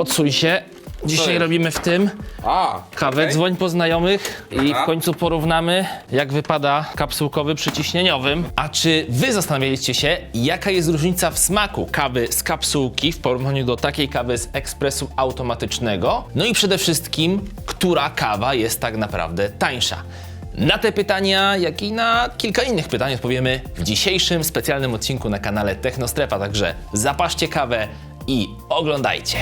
odsuń się. Dzisiaj jest? robimy w tym A, kawę, okej. dzwoń po znajomych i w Dobra. końcu porównamy, jak wypada kapsułkowy przy ciśnieniowym. A czy wy zastanawialiście się, jaka jest różnica w smaku kawy z kapsułki w porównaniu do takiej kawy z ekspresu automatycznego? No i przede wszystkim, która kawa jest tak naprawdę tańsza? Na te pytania, jak i na kilka innych pytań odpowiemy w dzisiejszym specjalnym odcinku na kanale Technostrefa, także zapaszcie kawę i oglądajcie.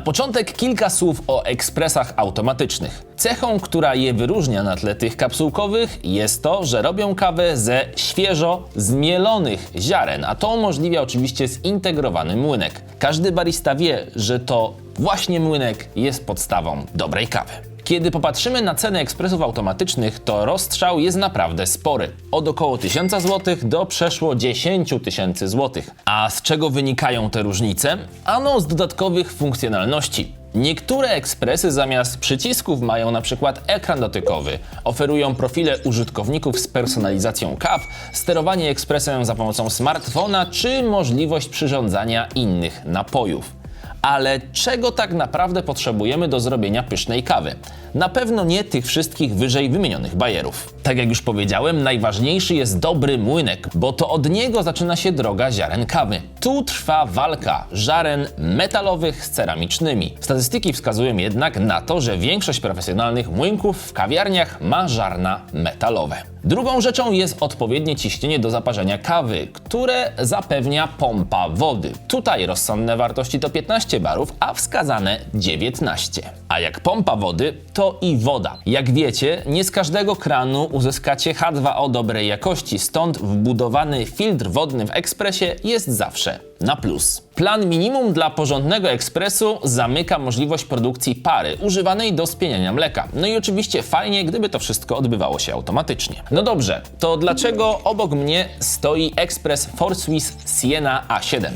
Na początek kilka słów o ekspresach automatycznych. Cechą, która je wyróżnia na tle tych kapsułkowych, jest to, że robią kawę ze świeżo zmielonych ziaren, a to umożliwia oczywiście zintegrowany młynek. Każdy barista wie, że to właśnie młynek jest podstawą dobrej kawy. Kiedy popatrzymy na ceny ekspresów automatycznych, to rozstrzał jest naprawdę spory. Od około 1000 zł do przeszło 10 tysięcy złotych. A z czego wynikają te różnice? Ano z dodatkowych funkcjonalności. Niektóre ekspresy zamiast przycisków mają na przykład ekran dotykowy, oferują profile użytkowników z personalizacją kaw, sterowanie ekspresem za pomocą smartfona czy możliwość przyrządzania innych napojów. Ale czego tak naprawdę potrzebujemy do zrobienia pysznej kawy? Na pewno nie tych wszystkich wyżej wymienionych bajerów. Tak jak już powiedziałem, najważniejszy jest dobry młynek, bo to od niego zaczyna się droga ziaren kawy. Tu trwa walka żaren metalowych z ceramicznymi. Statystyki wskazują jednak na to, że większość profesjonalnych młynków w kawiarniach ma żarna metalowe. Drugą rzeczą jest odpowiednie ciśnienie do zaparzenia kawy, które zapewnia pompa wody. Tutaj rozsądne wartości to 15 barów, a wskazane 19. A jak pompa wody, to i woda. Jak wiecie, nie z każdego kranu uzyskacie H2O dobrej jakości, stąd wbudowany filtr wodny w ekspresie jest zawsze na plus. Plan minimum dla porządnego ekspresu zamyka możliwość produkcji pary używanej do spieniania mleka. No i oczywiście fajnie, gdyby to wszystko odbywało się automatycznie. No dobrze, to dlaczego obok mnie stoi ekspres ForSwiss Siena A7?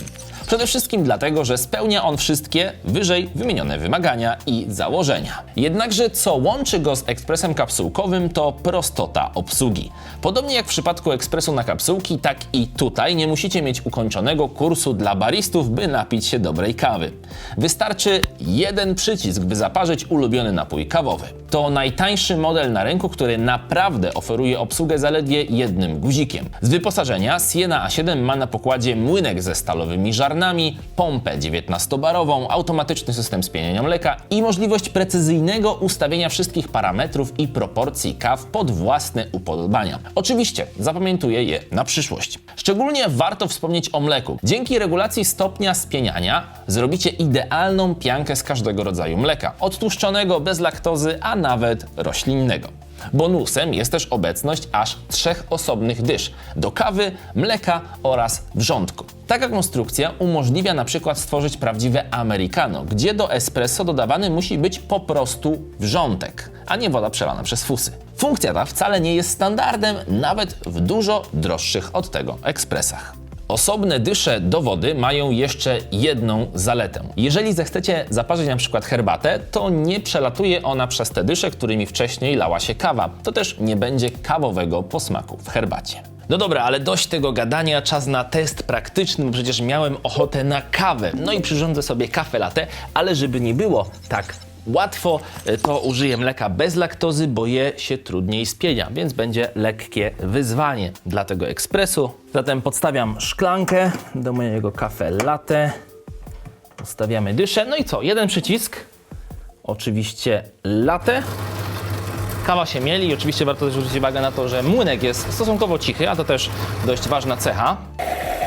Przede wszystkim dlatego, że spełnia on wszystkie wyżej wymienione wymagania i założenia. Jednakże co łączy go z ekspresem kapsułkowym to prostota obsługi. Podobnie jak w przypadku ekspresu na kapsułki, tak i tutaj nie musicie mieć ukończonego kursu dla baristów, by napić się dobrej kawy. Wystarczy jeden przycisk, by zaparzyć ulubiony napój kawowy. To najtańszy model na rynku, który naprawdę oferuje obsługę zaledwie jednym guzikiem. Z wyposażenia Siena A7 ma na pokładzie młynek ze stalowymi żarnami, pompę 19-barową, automatyczny system spieniania mleka i możliwość precyzyjnego ustawienia wszystkich parametrów i proporcji kaw pod własne upodobania. Oczywiście zapamiętuję je na przyszłość. Szczególnie warto wspomnieć o mleku. Dzięki regulacji stopnia spieniania zrobicie idealną piankę z każdego rodzaju mleka, od tłuszczonego, bez laktozy, a nawet roślinnego. Bonusem jest też obecność aż trzech osobnych dysz do kawy, mleka oraz wrzątku. Taka konstrukcja umożliwia na przykład stworzyć prawdziwe americano, gdzie do espresso dodawany musi być po prostu wrzątek, a nie woda przelana przez fusy. Funkcja ta wcale nie jest standardem nawet w dużo droższych od tego ekspresach. Osobne dysze do wody mają jeszcze jedną zaletę. Jeżeli zechcecie zaparzyć na przykład herbatę, to nie przelatuje ona przez te dysze, którymi wcześniej lała się kawa. To też nie będzie kawowego posmaku w herbacie. No dobra, ale dość tego gadania, czas na test praktyczny, bo przecież miałem ochotę na kawę. No i przyrządzę sobie kawę latte, ale żeby nie było tak łatwo, e, to użyję mleka bez laktozy, bo je się trudniej spienia, więc będzie lekkie wyzwanie dla tego ekspresu. Zatem podstawiam szklankę do mojego kafe latte. Ustawiamy dyszę. No i co? Jeden przycisk. Oczywiście latte. Kawa się mieli i oczywiście warto też zwrócić uwagę na to, że młynek jest stosunkowo cichy, a to też dość ważna cecha.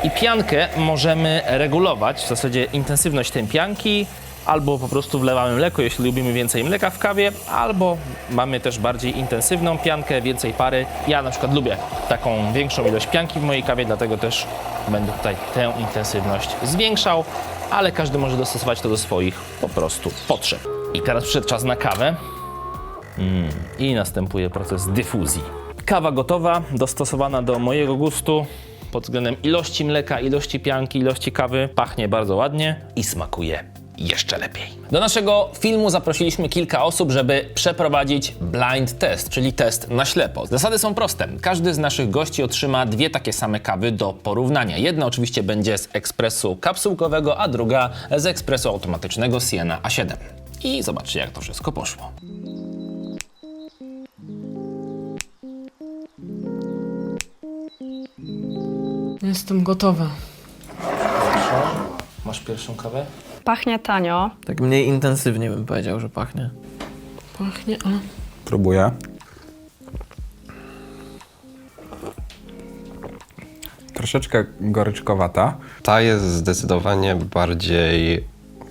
I piankę możemy regulować, w zasadzie intensywność tej pianki, albo po prostu wlewamy mleko, jeśli lubimy więcej mleka w kawie, albo mamy też bardziej intensywną piankę, więcej pary. Ja na przykład lubię taką większą ilość pianki w mojej kawie, dlatego też będę tutaj tę intensywność zwiększał, ale każdy może dostosować to do swoich po prostu potrzeb. I teraz przyszedł czas na kawę i następuje proces dyfuzji. Kawa gotowa, dostosowana do mojego gustu pod względem ilości mleka, ilości pianki, ilości kawy. Pachnie bardzo ładnie i smakuje jeszcze lepiej. Do naszego filmu zaprosiliśmy kilka osób, żeby przeprowadzić blind test, czyli test na ślepo. Zasady są proste. Każdy z naszych gości otrzyma dwie takie same kawy do porównania. Jedna oczywiście będzie z ekspresu kapsułkowego, a druga z ekspresu automatycznego Siena A7. I zobaczcie, jak to wszystko poszło. Jestem gotowa. Masz pierwszą kawę? Pachnie tanio. Tak mniej intensywnie bym powiedział, że pachnie. Pachnie, a Próbuję. Troszeczkę goryczkowata. Ta jest zdecydowanie bardziej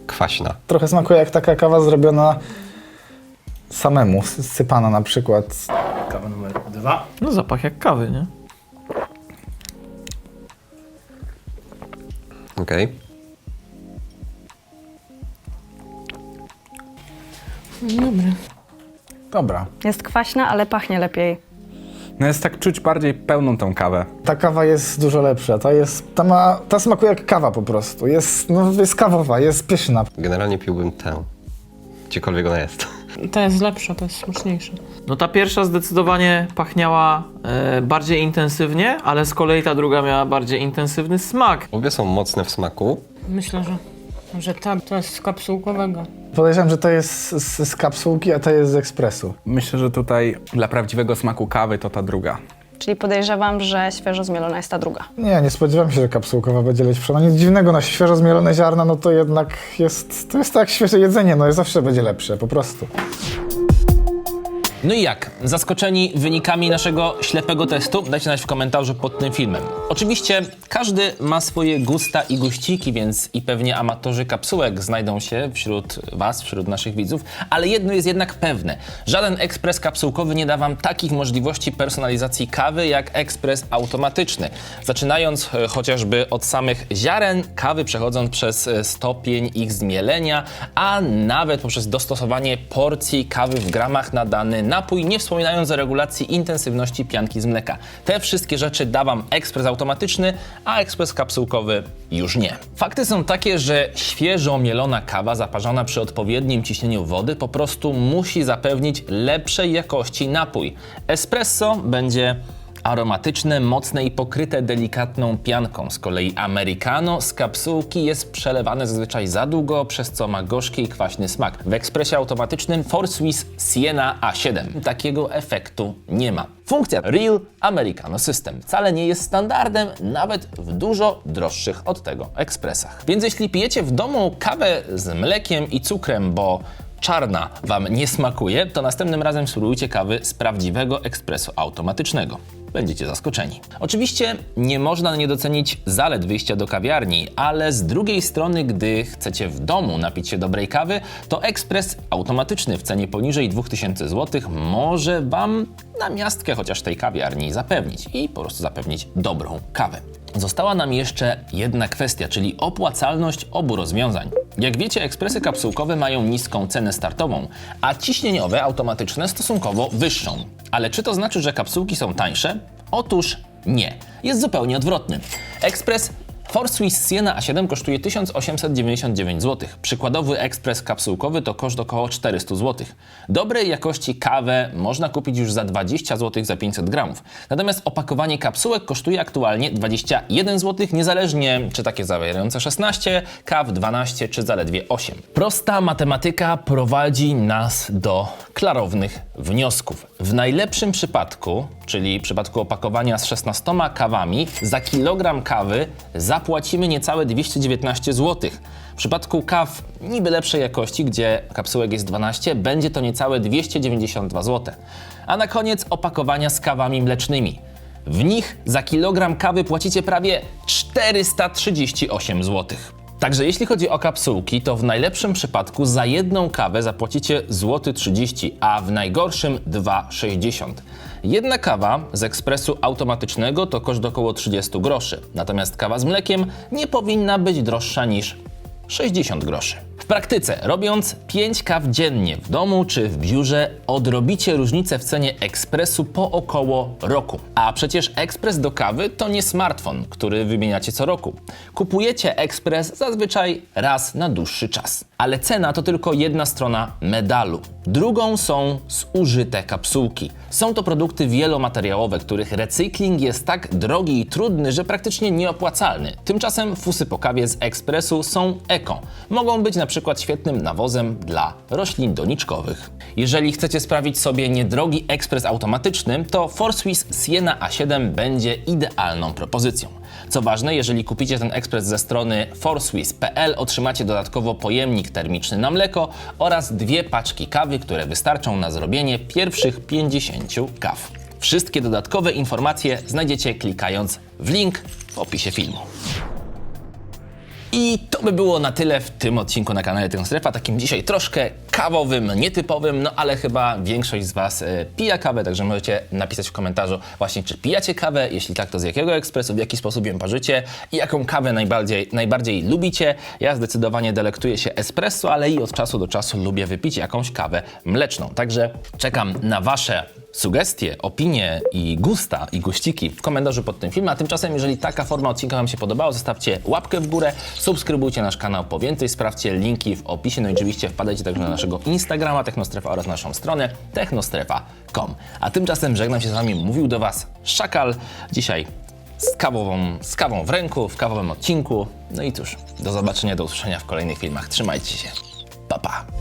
kwaśna. Trochę smakuje jak taka kawa zrobiona samemu, sypana na przykład. Kawa numer dwa. No zapach jak kawy, nie? Okej. dobry. Dobra. Jest kwaśna, ale pachnie lepiej. No jest tak czuć bardziej pełną tą kawę. Ta kawa jest dużo lepsza. Ta, jest, ta, ma, ta smakuje jak kawa po prostu. Jest, no, jest kawowa, jest pyszna. Generalnie piłbym tę. Gdziekolwiek ona jest. Ta jest lepsza, ta jest smaczniejsza. No ta pierwsza zdecydowanie pachniała e, bardziej intensywnie, ale z kolei ta druga miała bardziej intensywny smak. Obie są mocne w smaku. Myślę, że, że ta to jest z kapsułkowego. Podejrzewam, że to jest z, z kapsułki, a ta jest z ekspresu. Myślę, że tutaj dla prawdziwego smaku kawy to ta druga. Czyli podejrzewam, że świeżo zmielona jest ta druga. Nie, nie spodziewałem się, że kapsułkowa będzie lepsza. No nic dziwnego, no świeżo zmielone ziarna, no to jednak jest, to jest tak świeże jedzenie, no zawsze będzie lepsze, po prostu. No i jak? Zaskoczeni wynikami naszego ślepego testu? Dajcie znać w komentarzu pod tym filmem. Oczywiście każdy ma swoje gusta i guściki, więc i pewnie amatorzy kapsułek znajdą się wśród Was, wśród naszych widzów, ale jedno jest jednak pewne. Żaden ekspres kapsułkowy nie da Wam takich możliwości personalizacji kawy jak ekspres automatyczny. Zaczynając e, chociażby od samych ziaren kawy, przechodząc przez e, stopień ich zmielenia, a nawet poprzez dostosowanie porcji kawy w gramach na dany napój, nie wspominając o regulacji intensywności pianki z mleka. Te wszystkie rzeczy da Wam ekspres automatyczny, a ekspres kapsułkowy już nie. Fakty są takie, że świeżo mielona kawa zaparzona przy odpowiednim ciśnieniu wody po prostu musi zapewnić lepszej jakości napój. Espresso będzie aromatyczne, mocne i pokryte delikatną pianką. Z kolei americano z kapsułki jest przelewane zazwyczaj za długo, przez co ma gorzki i kwaśny smak. W ekspresie automatycznym Fort Swiss Siena A7 takiego efektu nie ma. Funkcja Real Americano System wcale nie jest standardem, nawet w dużo droższych od tego ekspresach. Więc jeśli pijecie w domu kawę z mlekiem i cukrem, bo czarna Wam nie smakuje, to następnym razem spróbujcie kawy z prawdziwego ekspresu automatycznego. Będziecie zaskoczeni. Oczywiście nie można nie docenić zalet wyjścia do kawiarni, ale z drugiej strony, gdy chcecie w domu napić się dobrej kawy, to ekspres automatyczny w cenie poniżej 2000 zł może Wam namiastkę chociaż tej kawiarni zapewnić i po prostu zapewnić dobrą kawę. Została nam jeszcze jedna kwestia, czyli opłacalność obu rozwiązań. Jak wiecie, ekspresy kapsułkowe mają niską cenę startową, a ciśnieniowe automatyczne stosunkowo wyższą. Ale czy to znaczy, że kapsułki są tańsze? Otóż nie. Jest zupełnie odwrotny. Ekspres Fort Swiss Siena A7 kosztuje 1899 zł. Przykładowy ekspres kapsułkowy to koszt około 400 zł. Dobrej jakości kawę można kupić już za 20 zł za 500 gramów. Natomiast opakowanie kapsułek kosztuje aktualnie 21 zł, niezależnie czy takie zawierające 16, kaw 12 czy zaledwie 8. Prosta matematyka prowadzi nas do klarownych wniosków. W najlepszym przypadku, czyli przypadku opakowania z 16 kawami, za kilogram kawy zapłacimy niecałe 219 zł. W przypadku kaw niby lepszej jakości, gdzie kapsułek jest 12, będzie to niecałe 292 zł. A na koniec opakowania z kawami mlecznymi. W nich za kilogram kawy płacicie prawie 438 zł. Także jeśli chodzi o kapsułki, to w najlepszym przypadku za jedną kawę zapłacicie złoty 30, zł, a w najgorszym 2,60. Jedna kawa z ekspresu automatycznego to koszt około 30 groszy, natomiast kawa z mlekiem nie powinna być droższa niż 60 groszy. W praktyce, robiąc 5 kaw dziennie w domu czy w biurze, odrobicie różnicę w cenie ekspresu po około roku. A przecież ekspres do kawy to nie smartfon, który wymieniacie co roku. Kupujecie ekspres zazwyczaj raz na dłuższy czas. Ale cena to tylko jedna strona medalu. Drugą są zużyte kapsułki. Są to produkty wielomateriałowe, których recykling jest tak drogi i trudny, że praktycznie nieopłacalny. Tymczasem fusy po kawie z ekspresu są eko. Mogą być na przykład świetnym nawozem dla roślin doniczkowych. Jeżeli chcecie sprawić sobie niedrogi ekspres automatyczny, to ForSwiss Siena A7 będzie idealną propozycją. Co ważne, jeżeli kupicie ten ekspres ze strony forswiss.pl, otrzymacie dodatkowo pojemnik termiczny na mleko oraz dwie paczki kawy, które wystarczą na zrobienie pierwszych 50 kaw. Wszystkie dodatkowe informacje znajdziecie klikając w link w opisie filmu. I to by było na tyle w tym odcinku na kanale Technostrefa, takim dzisiaj troszkę kawowym, nietypowym, no ale chyba większość z Was e, pija kawę, także możecie napisać w komentarzu właśnie, czy pijacie kawę, jeśli tak, to z jakiego ekspresu, w jaki sposób ją parzycie i jaką kawę najbardziej, najbardziej lubicie. Ja zdecydowanie delektuję się espresso, ale i od czasu do czasu lubię wypić jakąś kawę mleczną, także czekam na Wasze sugestie, opinie i gusta i guściki w komentarzu pod tym filmem. A tymczasem, jeżeli taka forma odcinka Wam się podobała, zostawcie łapkę w górę, subskrybujcie nasz kanał po więcej, sprawdźcie linki w opisie, no i oczywiście wpadajcie także na naszego Instagrama Technostrefa oraz naszą stronę technostrefa.com. A tymczasem żegnam się z Wami, mówił do Was Szakal, dzisiaj z kawową, z kawą w ręku, w kawowym odcinku. No i cóż, do zobaczenia, do usłyszenia w kolejnych filmach. Trzymajcie się. Pa, pa.